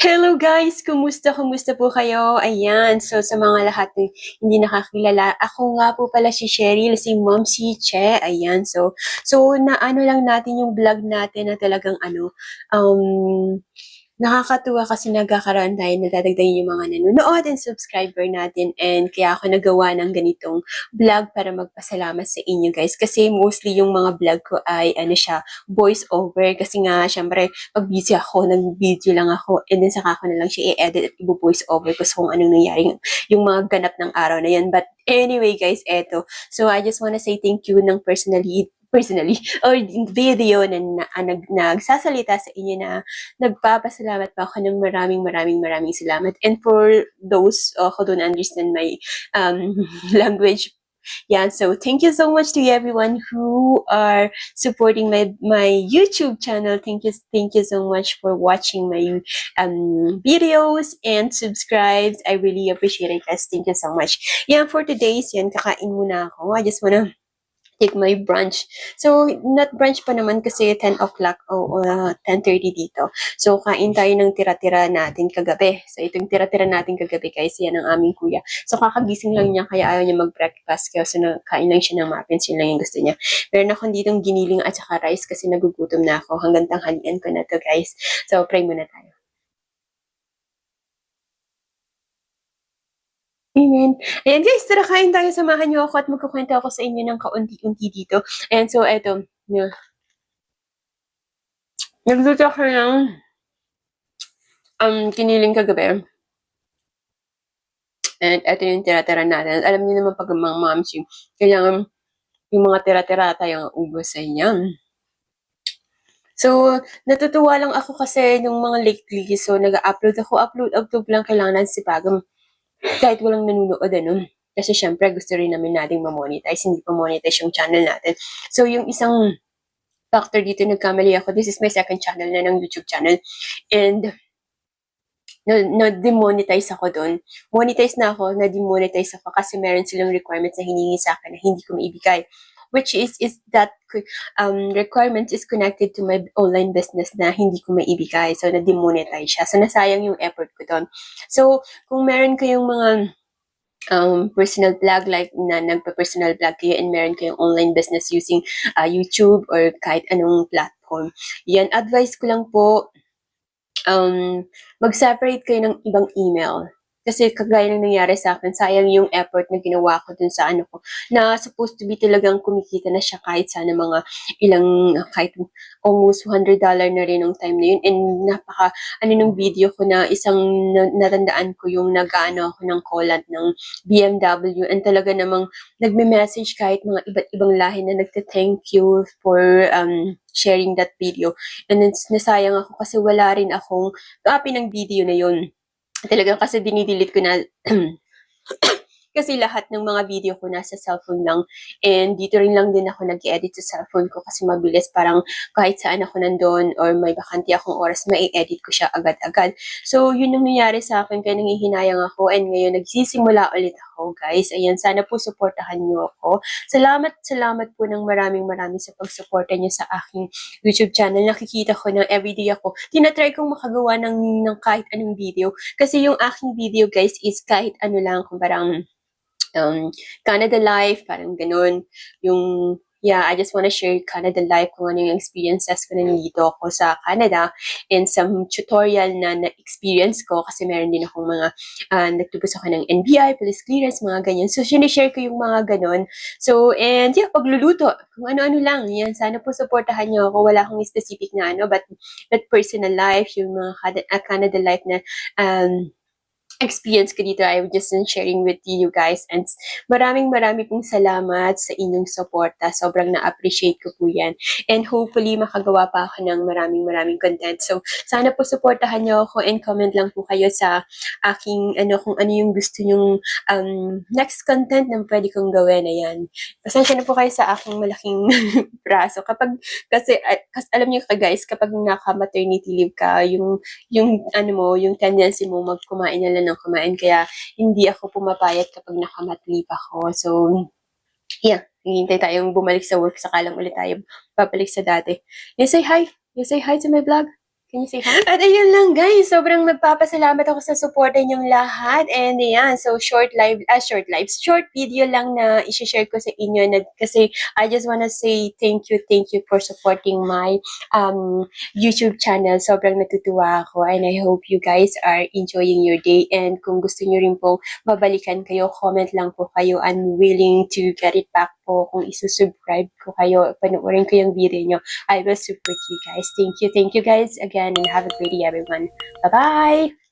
Hello guys! Kumusta? Kumusta po kayo? Ayan, so sa mga lahat na hindi nakakilala, ako nga po pala si Cheryl, si Mom si Che. Ayan, so, so naano lang natin yung vlog natin na talagang ano, um, nakakatuwa kasi nagkakaroon tayo, nadadagdagan yung mga nanonood and subscriber natin and kaya ako nagawa ng ganitong vlog para magpasalamat sa inyo guys kasi mostly yung mga vlog ko ay ano siya, voice over kasi nga syempre pag busy ako, nag-video lang ako, and then saka ako na lang siya i-edit at i-voice over ko sa kung anong nangyari yung mga ganap ng araw na yan. But anyway guys, eto. So I just wanna say thank you ng personally personally or video na, na, na nag, nagsasalita sa inyo na nagpapasalamat pa ako ng maraming maraming maraming salamat. And for those uh, who don't understand my um, language, yeah, so thank you so much to everyone who are supporting my my YouTube channel. Thank you, thank you so much for watching my um videos and subscribes. I really appreciate it, guys. Thank you so much. Yeah, for today's yan kakain muna ako. I just wanna take my brunch. So, not brunch pa naman kasi 10 o'clock o uh, 10.30 dito. So, kain tayo ng tira-tira natin kagabi. So, itong tira-tira natin kagabi guys, yan ang aming kuya. So, kakagising lang niya kaya ayaw niya mag-breakfast. Kaya so, kain lang siya ng muffins. Yun lang yung gusto niya. Meron ako ditong giniling at saka rice kasi nagugutom na ako. Hanggang tanghalian ko na to guys. So, pray muna tayo. Amen. Ayan guys, tara kain tayo. Samahan niyo ako at magkukwento ako sa inyo ng kaunti-unti dito. Ayan, so eto. Yeah. Nagluto ako ng um, kiniling kagabi. And eto yung tira-tira natin. Alam niyo naman pag mga moms kailangan yung mga tira-tira tayong ubos sa inyo. So, natutuwa lang ako kasi nung mga lately, so nag-upload ako, upload, upload lang kailangan sipagam kahit walang nanonood, ano. Kasi syempre, gusto rin namin nating ma-monetize. Hindi pa monetize yung channel natin. So, yung isang factor dito, nagkamali ako. This is my second channel na ng YouTube channel. And, na-demonetize ako doon. Monetize na ako, na-demonetize ako kasi meron silang requirements na hiningi sa akin na hindi ko maibigay. Which is, is that um, requirement is connected to my online business na hindi ko maibigay. So, na-demonetize siya. So, nasayang yung effort ko doon. So, kung meron kayong mga um, personal blog like na nagpa-personal blog kayo and meron kayong online business using uh, YouTube or kahit anong platform. Yan, advice ko lang po, um, mag-separate kayo ng ibang email. Kasi kagaya ng nangyari sa akin, sayang yung effort na ginawa ko dun sa ano ko, na supposed to be talagang kumikita na siya kahit sana mga ilang, kahit almost $100 na rin nung time na yun. And napaka, ano nung video ko na isang na, natandaan ko yung nag-ano ako ng collant ng BMW and talaga namang nagme-message kahit mga iba't ibang lahi na nagte-thank you for um, sharing that video. And then, nasayang ako kasi wala rin akong copy ng video na yun talagang kasi dinidelete ko na kasi lahat ng mga video ko nasa cellphone lang and dito rin lang din ako nag-edit sa cellphone ko kasi mabilis parang kahit saan ako nandun or may bakante akong oras mai-edit ko siya agad-agad. So yun ang nangyari sa akin kaya nangihinayang ako and ngayon nagsisimula ulit ako guys. Ayan, sana po supportahan niyo ako. Salamat, salamat po ng maraming maraming sa pagsuporta niyo sa aking YouTube channel. Nakikita ko na everyday ako. Tinatry kong makagawa ng, ng kahit anong video kasi yung aking video guys is kahit ano lang kung parang um, Canada life, parang ganun. Yung, yeah, I just want to share Canada life, kung ano yung experiences ko na nandito ako sa Canada and some tutorial na na-experience ko kasi meron din akong mga, uh, nagtubos ako ng NBI, police clearance, mga ganyan. So, sinishare ko yung mga ganun. So, and yeah, pagluluto, kung ano-ano lang, yan, sana po supportahan nyo ako. Wala akong specific na ano, but that personal life, yung mga Canada life na, um, experience ko dito. I just been sharing with you guys. And maraming maraming pong salamat sa inyong suporta. Sobrang na-appreciate ko po yan. And hopefully, makagawa pa ako ng maraming maraming content. So, sana po supportahan niyo ako and comment lang po kayo sa aking, ano, kung ano yung gusto nyong um, next content na pwede kong gawin. Ayan. Pasensya na po kayo sa aking malaking braso. Kapag, kasi, uh, kasi alam niyo ka guys, kapag naka-maternity leave ka, yung, yung, ano mo, yung tendency mo magkumain na lang ng kumain. Kaya hindi ako pumapayat kapag nakamatlip ako. So, yeah. Hihintay tayong bumalik sa work. Saka lang ulit tayo babalik sa dati. You say hi. You say hi to my vlog. Can you say hi? At ayun lang guys, sobrang nagpapasalamat ako sa suporta niyong lahat. And ayan, so short live, ah, short live, short video lang na i-share ko sa inyo na, kasi I just wanna say thank you, thank you for supporting my um, YouTube channel. Sobrang natutuwa ako and I hope you guys are enjoying your day. And kung gusto niyo rin pong mabalikan kayo, comment lang po kayo. I'm willing to get it back po kung isusubscribe ko kayo, panoorin ko yung video nyo. I will support you guys. Thank you, thank you guys again and have a great day everyone. Bye-bye!